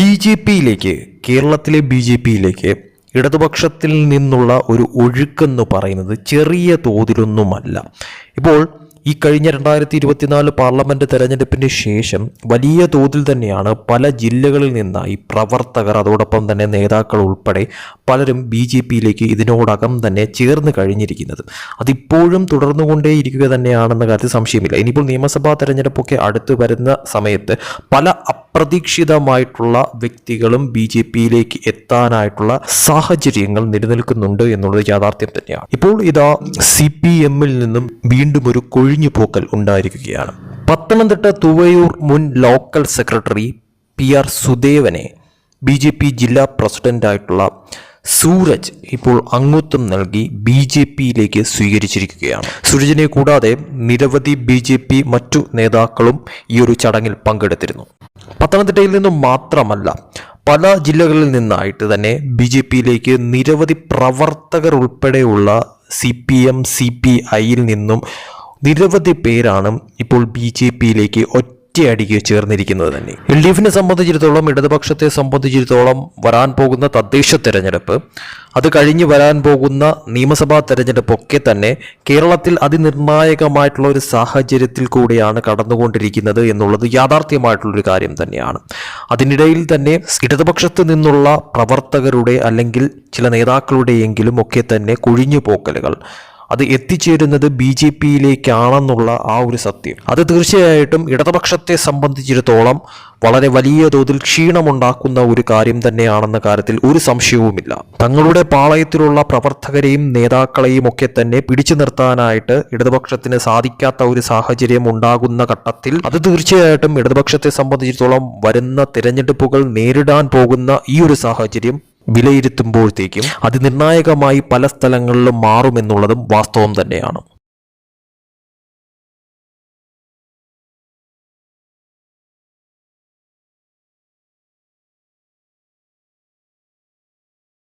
B J പിയിലേക്ക് കേരളത്തിലെ B J പിയിലേക്ക് ഇടതുപക്ഷത്തിൽ നിന്നുള്ള ഒരു ഒഴുക്കെന്ന് പറയുന്നത് ചെറിയ തോതിലൊന്നുമല്ല. ഇപ്പോൾ ഈ കഴിഞ്ഞ രണ്ടായിരത്തി ഇരുപത്തിനാല് പാർലമെന്റ് തെരഞ്ഞെടുപ്പിന് ശേഷം വലിയ തോതിൽ തന്നെയാണ് പല ജില്ലകളിൽ നിന്നായി പ്രവർത്തകർ അതോടൊപ്പം തന്നെ നേതാക്കൾ ഉൾപ്പെടെ പലരും ബി ജെ പിയിലേക്ക് ഇതിനോടകം തന്നെ ചേർന്ന് കഴിഞ്ഞിരിക്കുന്നത്. അതിപ്പോഴും തുടർന്നുകൊണ്ടേയിരിക്കുക തന്നെയാണെന്ന കാര്യത്തിൽ സംശയമില്ല. ഇനിയിപ്പോൾ നിയമസഭാ തെരഞ്ഞെടുപ്പൊക്കെ അടുത്ത് വരുന്ന സമയത്ത് പല അപ്രതീക്ഷിതമായിട്ടുള്ള വ്യക്തികളും ബി ജെ പിയിലേക്ക് എത്താനായിട്ടുള്ള സാഹചര്യങ്ങൾ നിലനിൽക്കുന്നുണ്ട് എന്നുള്ളത് യാഥാർത്ഥ്യം തന്നെയാണ്. ഇപ്പോൾ ഇതാ സി പി എമ്മിൽ നിന്നും വീണ്ടും ഒരു കൊഴിഞ്ഞു പോക്കൽ ഉണ്ടായിരിക്കുകയാണ്. പത്തനംതിട്ട തുവയൂർ മുൻ ലോക്കൽ സെക്രട്ടറി പി ആർ സുദേവനെ ബി ജെ പി ജില്ലാ പ്രസിഡന്റായിട്ടുള്ള സൂരജ് ഇപ്പോൾ അംഗത്വം നൽകി ബി ജെ പിയിലേക്ക് സ്വീകരിച്ചിരിക്കുകയാണ്. സൂരജിനെ കൂടാതെ നിരവധി ബി ജെ പി മറ്റു നേതാക്കളും ഈ ഒരു ചടങ്ങിൽ പങ്കെടുത്തിരുന്നു. പത്തനംതിട്ടയിൽ നിന്നും മാത്രമല്ല പല ജില്ലകളിൽ നിന്നായിട്ട് തന്നെ ബി ജെ പിയിലേക്ക് നിരവധി പ്രവർത്തകർ ഉൾപ്പെടെയുള്ള C P M C P ഐയിൽ നിന്നും നിരവധി പേരാണ് ഇപ്പോൾ ബി ജെ പിയിലേക്ക് ഒറ്റയടിക്ക് ചേർന്നിരിക്കുന്നത് തന്നെ. എൽ ഡി എഫിനെ സംബന്ധിച്ചിടത്തോളം ഇടതുപക്ഷത്തെ സംബന്ധിച്ചിടത്തോളം വരാൻ പോകുന്ന തദ്ദേശ തെരഞ്ഞെടുപ്പ് അത് കഴിഞ്ഞ് വരാൻ പോകുന്ന നിയമസഭാ തെരഞ്ഞെടുപ്പൊക്കെ തന്നെ കേരളത്തിൽ അതിനിർണായകമായിട്ടുള്ള ഒരു സാഹചര്യത്തിൽ കൂടിയാണ് കടന്നുകൊണ്ടിരിക്കുന്നത് എന്നുള്ളത് യാഥാർത്ഥ്യമായിട്ടുള്ളൊരു കാര്യം തന്നെയാണ്. അതിനിടയിൽ തന്നെ ഇടതുപക്ഷത്ത് നിന്നുള്ള പ്രവർത്തകരുടെ അല്ലെങ്കിൽ ചില നേതാക്കളുടെയെങ്കിലും ഒക്കെ തന്നെ കുഴിഞ്ഞുപോക്കലുകൾ അത് എത്തിച്ചേരുന്നത് ബി ജെ പിയിലേക്കാണെന്നുള്ള ആ ഒരു സത്യം. അത് തീർച്ചയായിട്ടും ഇടതുപക്ഷത്തെ സംബന്ധിച്ചിടത്തോളം വളരെ വലിയ തോതിൽ ക്ഷീണമുണ്ടാക്കുന്ന ഒരു കാര്യം തന്നെയാണെന്ന കാര്യത്തിൽ ഒരു സംശയവുമില്ല. തങ്ങളുടെ പാളയത്തിലുള്ള പ്രവർത്തകരെയും നേതാക്കളെയും ഒക്കെ തന്നെ പിടിച്ചു നിർത്താനായിട്ട് ഇടതുപക്ഷത്തിന് സാധിക്കാത്ത ഒരു സാഹചര്യം ഉണ്ടാകുന്ന ഘട്ടത്തിൽ അത് തീർച്ചയായിട്ടും ഇടതുപക്ഷത്തെ സംബന്ധിച്ചിടത്തോളം വരുന്ന തിരഞ്ഞെടുപ്പുകൾ നേരിടാൻ പോകുന്ന ഈ ഒരു സാഹചര്യം വിലയിരുത്തുമ്പോഴത്തേക്കും അത് നിർണായകമായി പല സ്ഥലങ്ങളിലും മാറുമെന്നുള്ളതും വാസ്തവം തന്നെയാണ്.